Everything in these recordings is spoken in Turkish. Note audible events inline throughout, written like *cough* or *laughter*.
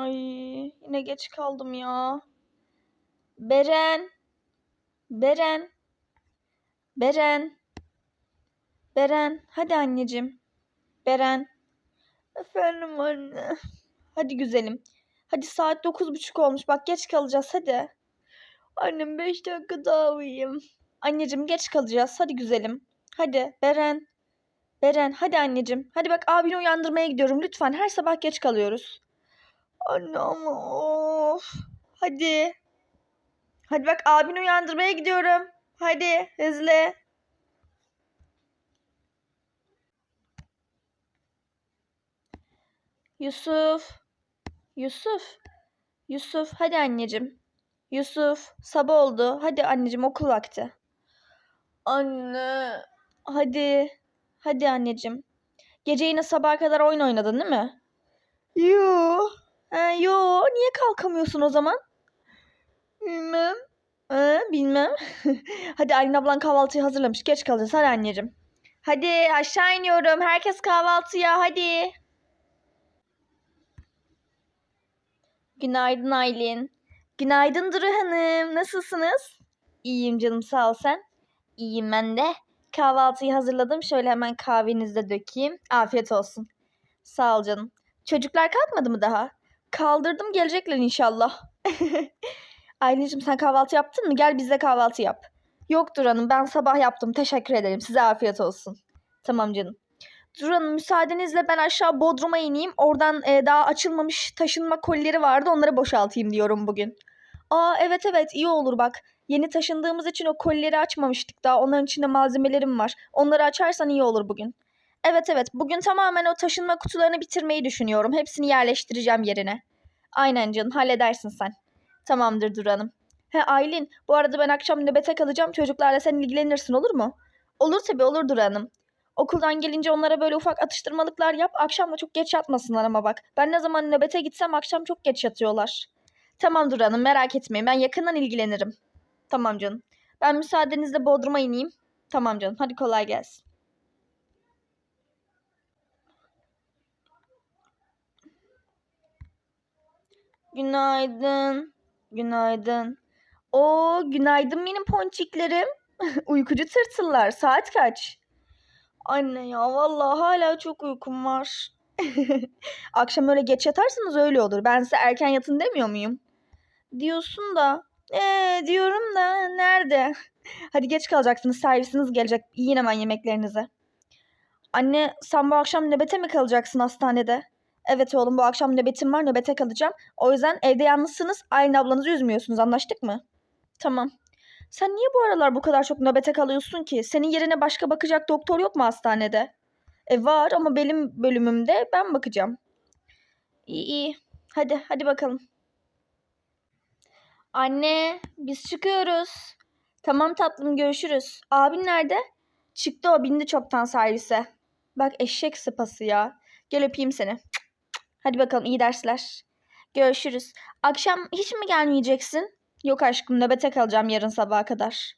Ay yine geç kaldım ya. Beren. Beren. Beren. Beren. Hadi anneciğim. Beren. Efendim anne. Hadi güzelim. Hadi saat dokuz buçuk olmuş. Bak geç kalacağız hadi. Annem beş dakika daha uyuyayım. Anneciğim geç kalacağız. Hadi güzelim. Hadi Beren. Beren hadi anneciğim. Hadi bak abini uyandırmaya gidiyorum. Lütfen her sabah geç kalıyoruz. Anne ama of. Hadi. Hadi bak abini uyandırmaya gidiyorum. Hadi hızlı. Yusuf. Yusuf. Yusuf hadi anneciğim. Yusuf sabah oldu. Hadi anneciğim okul vakti. Anne. Hadi. Hadi anneciğim. Gece yine sabaha kadar oyun oynadın değil mi? Yo. Ha, yo. Niye kalkamıyorsun o zaman? Bilmem. Ha, bilmem. *laughs* Hadi Aylin ablan kahvaltıyı hazırlamış. Geç kalacağız. Hadi anneciğim. Hadi aşağı iniyorum. Herkes kahvaltıya. Hadi. Günaydın Aylin. Günaydın Duru Hanım. Nasılsınız? İyiyim canım sağ ol sen. İyiyim ben de. Kahvaltıyı hazırladım. Şöyle hemen kahvenizi de dökeyim. Afiyet olsun. Sağ ol canım. Çocuklar kalkmadı mı daha? Kaldırdım gelecekler inşallah. *laughs* Aylin'cim sen kahvaltı yaptın mı? Gel bizle kahvaltı yap. Yok Dur Hanım ben sabah yaptım. Teşekkür ederim. Size afiyet olsun. Tamam canım. Dur Hanım müsaadenizle ben aşağı Bodrum'a ineyim. Oradan e, daha açılmamış taşınma kolileri vardı. Onları boşaltayım diyorum bugün. Aa evet evet iyi olur bak. Yeni taşındığımız için o kolileri açmamıştık daha. Onların içinde malzemelerim var. Onları açarsan iyi olur bugün. Evet evet bugün tamamen o taşınma kutularını bitirmeyi düşünüyorum. Hepsini yerleştireceğim yerine. Aynen canım halledersin sen. Tamamdır Dur Hanım. He Aylin bu arada ben akşam nöbete kalacağım. Çocuklarla sen ilgilenirsin olur mu? Olur tabii olur Dur Hanım. Okuldan gelince onlara böyle ufak atıştırmalıklar yap. Akşam da çok geç yatmasınlar ama bak. Ben ne zaman nöbete gitsem akşam çok geç yatıyorlar. Tamam Dur Hanım merak etmeyin. Ben yakından ilgilenirim. Tamam canım. Ben müsaadenizle Bodrum'a ineyim. Tamam canım. Hadi kolay gelsin. Günaydın. Günaydın. Oo, günaydın benim ponçiklerim. *laughs* Uykucu tırtıllar. Saat kaç? Anne ya vallahi hala çok uykum var. *laughs* Akşam öyle geç yatarsanız öyle olur. Ben size erken yatın demiyor muyum? Diyorsun da. Ee, diyorum da nerede? *laughs* Hadi geç kalacaksınız. Servisiniz gelecek. Yiyin hemen yemeklerinizi. Anne sen bu akşam nöbete mi kalacaksın hastanede? Evet oğlum bu akşam nöbetim var nöbete kalacağım. O yüzden evde yalnızsınız. Aylin ablanızı üzmüyorsunuz anlaştık mı? Tamam. Sen niye bu aralar bu kadar çok nöbete kalıyorsun ki? Senin yerine başka bakacak doktor yok mu hastanede? E var ama benim bölümümde ben bakacağım. İyi iyi. Hadi hadi bakalım. Anne biz çıkıyoruz. Tamam tatlım görüşürüz. Abin nerede? Çıktı o bindi çoktan servise. Bak eşek sıpası ya. Gel öpeyim seni. Hadi bakalım iyi dersler. Görüşürüz. Akşam hiç mi gelmeyeceksin? Yok aşkım nöbete kalacağım yarın sabaha kadar.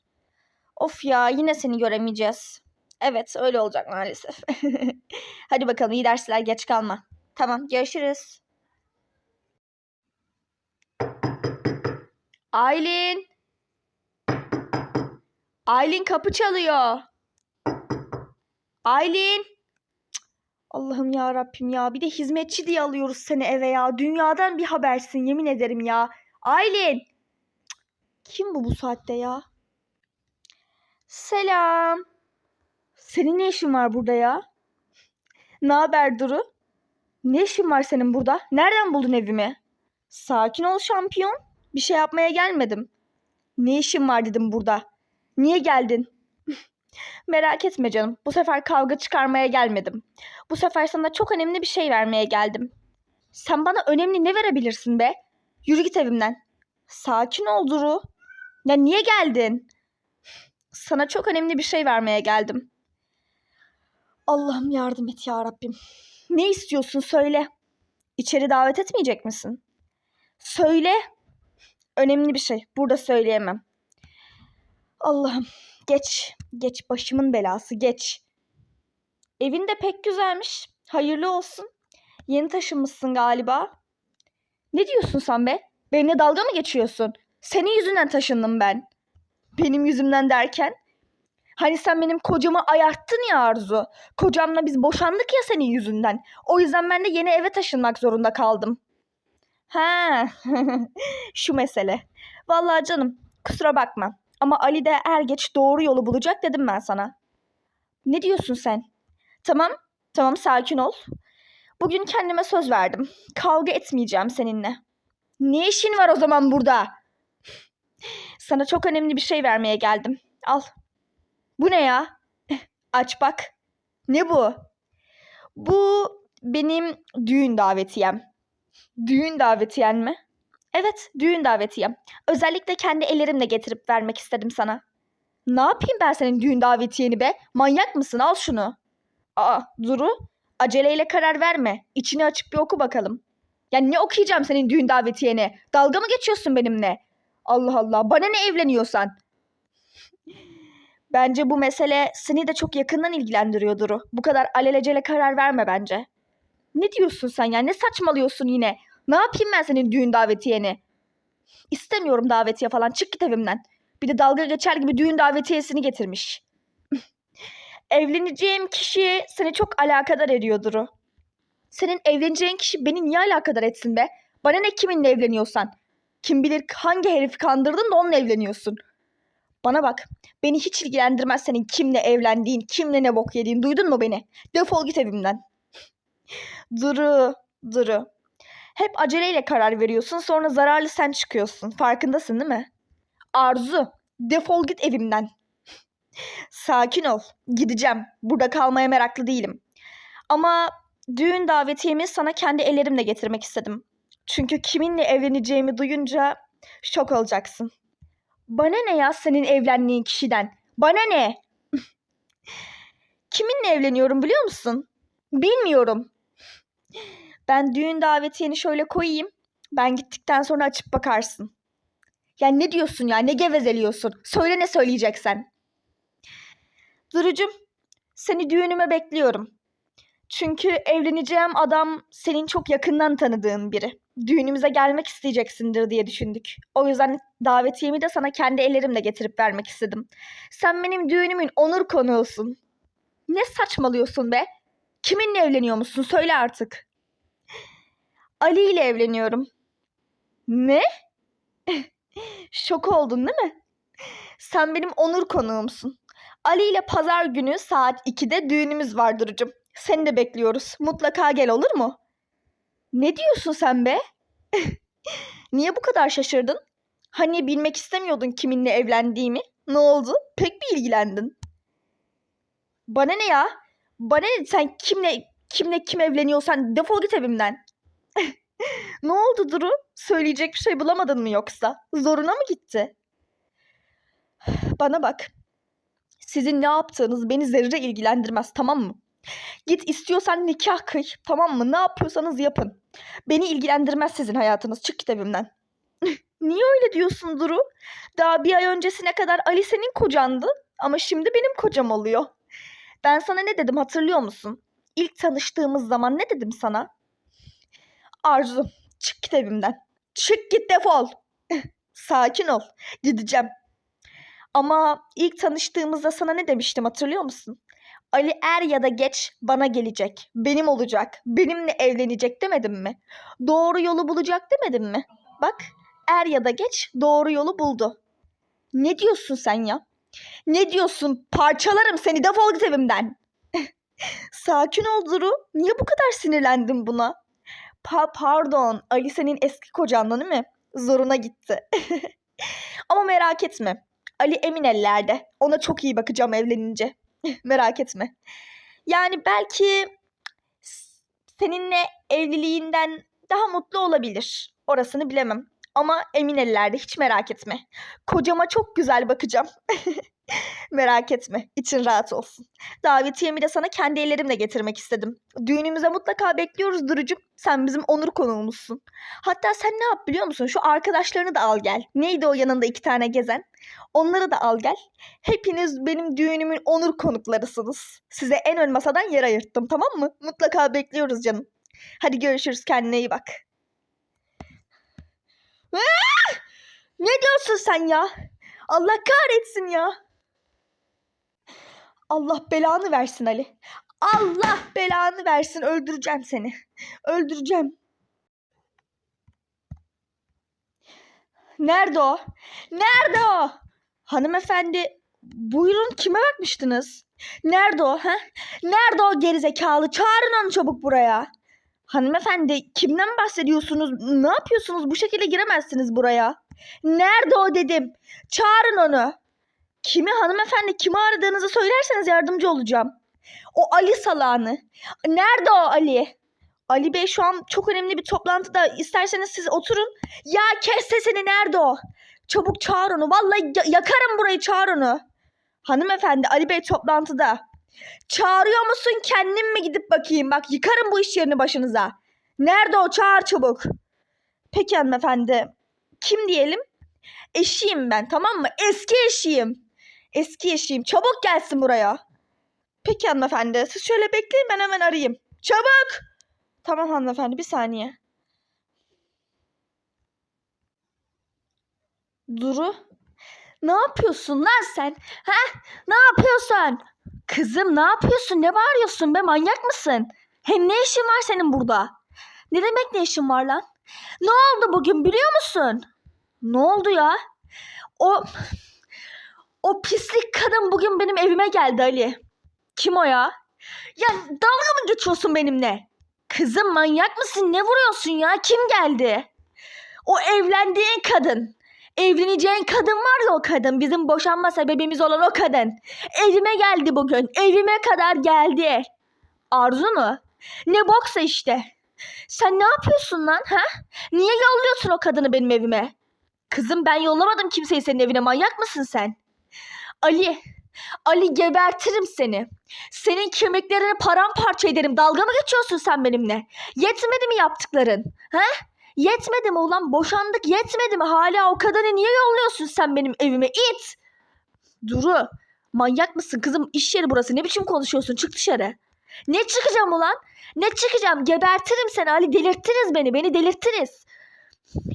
Of ya yine seni göremeyeceğiz. Evet öyle olacak maalesef. *laughs* Hadi bakalım iyi dersler geç kalma. Tamam görüşürüz. Aylin. Aylin kapı çalıyor. Aylin. Allah'ım ya Rabbim ya. Bir de hizmetçi diye alıyoruz seni eve ya. Dünyadan bir habersin yemin ederim ya. Aylin. Kim bu bu saatte ya? Selam. Senin ne işin var burada ya? Ne haber Duru? Ne işin var senin burada? Nereden buldun evimi? Sakin ol şampiyon. Bir şey yapmaya gelmedim. Ne işin var dedim burada. Niye geldin? Merak etme canım. Bu sefer kavga çıkarmaya gelmedim. Bu sefer sana çok önemli bir şey vermeye geldim. Sen bana önemli ne verebilirsin be? Yürü git evimden. Sakin ol Duru. Ya niye geldin? Sana çok önemli bir şey vermeye geldim. Allah'ım yardım et ya Rabbim. Ne istiyorsun söyle. İçeri davet etmeyecek misin? Söyle. Önemli bir şey. Burada söyleyemem. Allah'ım geç. Geç başımın belası geç. Evin de pek güzelmiş. Hayırlı olsun. Yeni taşınmışsın galiba. Ne diyorsun sen be? Benimle dalga mı geçiyorsun? Senin yüzünden taşındım ben. Benim yüzümden derken? Hani sen benim kocamı ayarttın ya Arzu. Kocamla biz boşandık ya senin yüzünden. O yüzden ben de yeni eve taşınmak zorunda kaldım. Ha, *laughs* şu mesele. Vallahi canım, kusura bakma. Ama Ali de er geç doğru yolu bulacak dedim ben sana. Ne diyorsun sen? Tamam, tamam sakin ol. Bugün kendime söz verdim. Kavga etmeyeceğim seninle. Ne işin var o zaman burada? Sana çok önemli bir şey vermeye geldim. Al. Bu ne ya? Aç bak. Ne bu? Bu benim düğün davetiyem. Düğün davetiyen mi? Evet, düğün davetiyem. Özellikle kendi ellerimle getirip vermek istedim sana. Ne yapayım ben senin düğün davetiyeni be? Manyak mısın? Al şunu. Aa, Duru, aceleyle karar verme. İçini açıp bir oku bakalım. Ya ne okuyacağım senin düğün davetiyeni? Dalga mı geçiyorsun benimle? Allah Allah, bana ne evleniyorsan? Bence bu mesele seni de çok yakından ilgilendiriyor Duru. Bu kadar alelacele karar verme bence. Ne diyorsun sen ya? Ne saçmalıyorsun yine? Ne yapayım ben senin düğün davetiyeni? İstemiyorum davetiye falan. Çık git evimden. Bir de dalga geçer gibi düğün davetiyesini getirmiş. *laughs* Evleneceğim kişi seni çok alakadar ediyor Duru. Senin evleneceğin kişi beni niye alakadar etsin be? Bana ne kiminle evleniyorsan. Kim bilir hangi herifi kandırdın da onunla evleniyorsun. Bana bak. Beni hiç ilgilendirmez senin kimle evlendiğin, kimle ne bok yediğin. Duydun mu beni? Defol git evimden. *laughs* Duru, Duru. Hep aceleyle karar veriyorsun sonra zararlı sen çıkıyorsun. Farkındasın değil mi? Arzu, defol git evimden. Sakin ol. Gideceğim. Burada kalmaya meraklı değilim. Ama düğün davetiyemi sana kendi ellerimle getirmek istedim. Çünkü kiminle evleneceğimi duyunca şok olacaksın. Bana ne ya senin evlendiğin kişiden? Bana ne? *laughs* Kiminle evleniyorum biliyor musun? Bilmiyorum. Ben düğün davetiyeni şöyle koyayım. Ben gittikten sonra açıp bakarsın. Ya ne diyorsun ya? Ne gevezeliyorsun? Söyle ne söyleyeceksen. Durucum, seni düğünüme bekliyorum. Çünkü evleneceğim adam senin çok yakından tanıdığın biri. Düğünümüze gelmek isteyeceksindir diye düşündük. O yüzden davetiyemi de sana kendi ellerimle getirip vermek istedim. Sen benim düğünümün onur konuğusun. Ne saçmalıyorsun be? Kiminle evleniyor musun? Söyle artık. Ali ile evleniyorum. Ne? *laughs* Şok oldun değil mi? Sen benim onur konuğumsun. Ali ile pazar günü saat 2'de düğünümüz var Duru'cum. Seni de bekliyoruz. Mutlaka gel olur mu? Ne diyorsun sen be? *laughs* Niye bu kadar şaşırdın? Hani bilmek istemiyordun kiminle evlendiğimi? Ne oldu? Pek bir ilgilendin. Bana ne ya? Bana ne sen kimle kimle kim evleniyorsan defol git evimden. Ne oldu Duru? Söyleyecek bir şey bulamadın mı yoksa? Zoruna mı gitti? *sighs* Bana bak. Sizin ne yaptığınız beni zerre ilgilendirmez tamam mı? Git istiyorsan nikah kıy tamam mı? Ne yapıyorsanız yapın. Beni ilgilendirmez sizin hayatınız. Çık git evimden. *laughs* Niye öyle diyorsun Duru? Daha bir ay öncesine kadar Ali senin kocandı ama şimdi benim kocam oluyor. Ben sana ne dedim hatırlıyor musun? İlk tanıştığımız zaman ne dedim sana? Arzu çık git evimden. Çık git defol. *laughs* Sakin ol. Gideceğim. Ama ilk tanıştığımızda sana ne demiştim hatırlıyor musun? Ali er ya da geç bana gelecek. Benim olacak. Benimle evlenecek demedim mi? Doğru yolu bulacak demedim mi? Bak er ya da geç doğru yolu buldu. Ne diyorsun sen ya? Ne diyorsun? Parçalarım seni defol git evimden. *laughs* Sakin ol Duru. Niye bu kadar sinirlendin buna? Pa pardon. Ali senin eski kocandı değil mi? Zoruna gitti. *laughs* Ama merak etme. Ali emin ellerde. Ona çok iyi bakacağım evlenince. *laughs* merak etme. Yani belki seninle evliliğinden daha mutlu olabilir. Orasını bilemem. Ama emin ellerde hiç merak etme. Kocama çok güzel bakacağım. *laughs* merak etme. için rahat olsun. Davetiyemi de sana kendi ellerimle getirmek istedim. Düğünümüze mutlaka bekliyoruz Duru'cum. Sen bizim onur konuğumuzsun. Hatta sen ne yap biliyor musun? Şu arkadaşlarını da al gel. Neydi o yanında iki tane gezen? Onları da al gel. Hepiniz benim düğünümün onur konuklarısınız. Size en ön masadan yer ayırttım tamam mı? Mutlaka bekliyoruz canım. Hadi görüşürüz kendine iyi bak. Ne diyorsun sen ya? Allah kahretsin ya. Allah belanı versin Ali. Allah belanı versin. Öldüreceğim seni. Öldüreceğim. Nerede o? Nerede o? Hanımefendi buyurun kime bakmıştınız? Nerede o? Ha? Nerede o gerizekalı? Çağırın onu çabuk buraya. Hanımefendi kimden bahsediyorsunuz? Ne yapıyorsunuz? Bu şekilde giremezsiniz buraya. Nerede o dedim. Çağırın onu. Kimi hanımefendi kimi aradığınızı söylerseniz yardımcı olacağım. O Ali salağını. Nerede o Ali? Ali Bey şu an çok önemli bir toplantıda. İsterseniz siz oturun. Ya kes sesini nerede o? Çabuk çağır onu. Vallahi ya- yakarım burayı çağır onu. Hanımefendi Ali Bey toplantıda. Çağırıyor musun kendin mi gidip bakayım? Bak yıkarım bu iş yerini başınıza. Nerede o? Çağır çabuk. Peki hanımefendi. Kim diyelim? Eşiyim ben tamam mı? Eski eşiyim. Eski eşiyim. Çabuk gelsin buraya. Peki hanımefendi. Siz şöyle bekleyin ben hemen arayayım. Çabuk. Tamam hanımefendi bir saniye. Duru. Ne yapıyorsun lan sen? Ha? Ne yapıyorsun? Kızım ne yapıyorsun? Ne bağırıyorsun be? Manyak mısın? Hem ne işin var senin burada? Ne demek ne işin var lan? Ne oldu bugün biliyor musun? Ne oldu ya? O o pislik kadın bugün benim evime geldi Ali. Kim o ya? Ya dalga mı geçiyorsun benimle? Kızım manyak mısın? Ne vuruyorsun ya? Kim geldi? O evlendiğin kadın. Evleneceğin kadın var ya o kadın. Bizim boşanma sebebimiz olan o kadın. Evime geldi bugün. Evime kadar geldi. Arzu mu? Ne boksa işte. Sen ne yapıyorsun lan ha? Niye yolluyorsun o kadını benim evime? Kızım ben yollamadım kimseyi senin evine. Manyak mısın sen? Ali. Ali gebertirim seni. Senin kemiklerini paramparça ederim. Dalga mı geçiyorsun sen benimle? Yetmedi mi yaptıkların? Ha? Yetmedi mi ulan? Boşandık yetmedi mi? Hala o kadını niye yolluyorsun sen benim evime? İt! Duru. Manyak mısın kızım? İş yeri burası. Ne biçim konuşuyorsun? Çık dışarı. Ne çıkacağım ulan? Ne çıkacağım? Gebertirim seni Ali. Delirttiniz beni. Beni delirttiniz.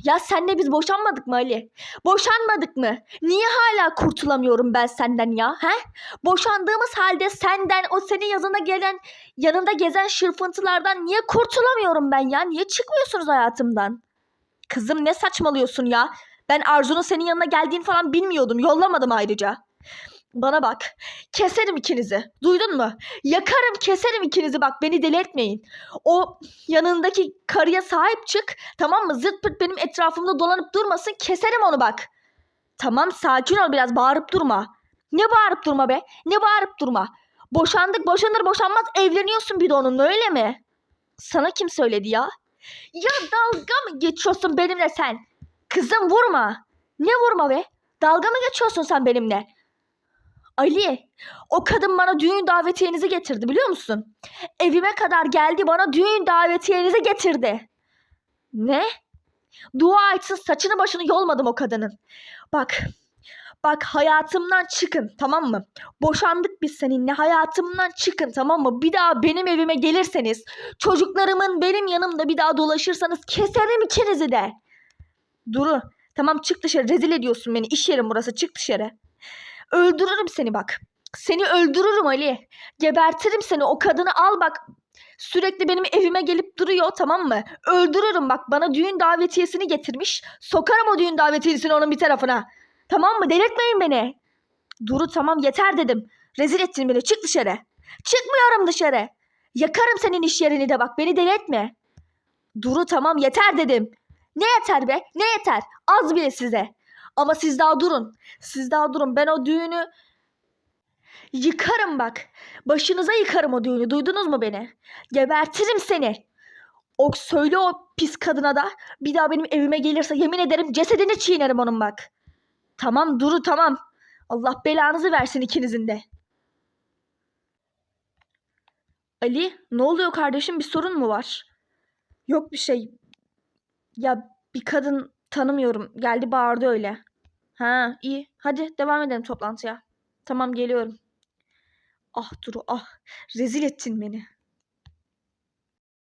Ya senle biz boşanmadık mı Ali? Boşanmadık mı? Niye hala kurtulamıyorum ben senden ya? He? Boşandığımız halde senden o senin yazına gelen yanında gezen şırfıntılardan niye kurtulamıyorum ben ya? Niye çıkmıyorsunuz hayatımdan? Kızım ne saçmalıyorsun ya? Ben Arzu'nun senin yanına geldiğini falan bilmiyordum. Yollamadım ayrıca. Bana bak. Keserim ikinizi. Duydun mu? Yakarım keserim ikinizi bak beni deli etmeyin. O yanındaki karıya sahip çık. Tamam mı? Zırt pırt benim etrafımda dolanıp durmasın. Keserim onu bak. Tamam sakin ol biraz bağırıp durma. Ne bağırıp durma be? Ne bağırıp durma? Boşandık boşanır boşanmaz evleniyorsun bir de onunla öyle mi? Sana kim söyledi ya? Ya dalga mı geçiyorsun benimle sen? Kızım vurma. Ne vurma be? Dalga mı geçiyorsun sen benimle? Ali, o kadın bana düğün davetiyenizi getirdi biliyor musun? Evime kadar geldi bana düğün davetiyenizi getirdi. Ne? Dua etsin saçını başını yolmadım o kadının. Bak, bak hayatımdan çıkın tamam mı? Boşandık biz seninle hayatımdan çıkın tamam mı? Bir daha benim evime gelirseniz, çocuklarımın benim yanımda bir daha dolaşırsanız keserim ikinizi de. Duru, tamam çık dışarı rezil ediyorsun beni iş yerim burası çık dışarı. Öldürürüm seni bak. Seni öldürürüm Ali. Gebertirim seni. O kadını al bak. Sürekli benim evime gelip duruyor tamam mı? Öldürürüm bak. Bana düğün davetiyesini getirmiş. Sokarım o düğün davetiyesini onun bir tarafına. Tamam mı? Delirtmeyin beni. Duru tamam yeter dedim. Rezil ettin beni. Çık dışarı. Çıkmıyorum dışarı. Yakarım senin iş yerini de bak. Beni deli etme. Duru tamam yeter dedim. Ne yeter be? Ne yeter? Az bile size. Ama siz daha durun. Siz daha durun. Ben o düğünü yıkarım bak. Başınıza yıkarım o düğünü. Duydunuz mu beni? Gebertirim seni. O söyle o pis kadına da bir daha benim evime gelirse yemin ederim cesedini çiğnerim onun bak. Tamam Duru tamam. Allah belanızı versin ikinizin de. Ali ne oluyor kardeşim bir sorun mu var? Yok bir şey. Ya bir kadın tanımıyorum. Geldi bağırdı öyle. Ha iyi. Hadi devam edelim toplantıya. Tamam geliyorum. Ah Duru ah. Rezil ettin beni.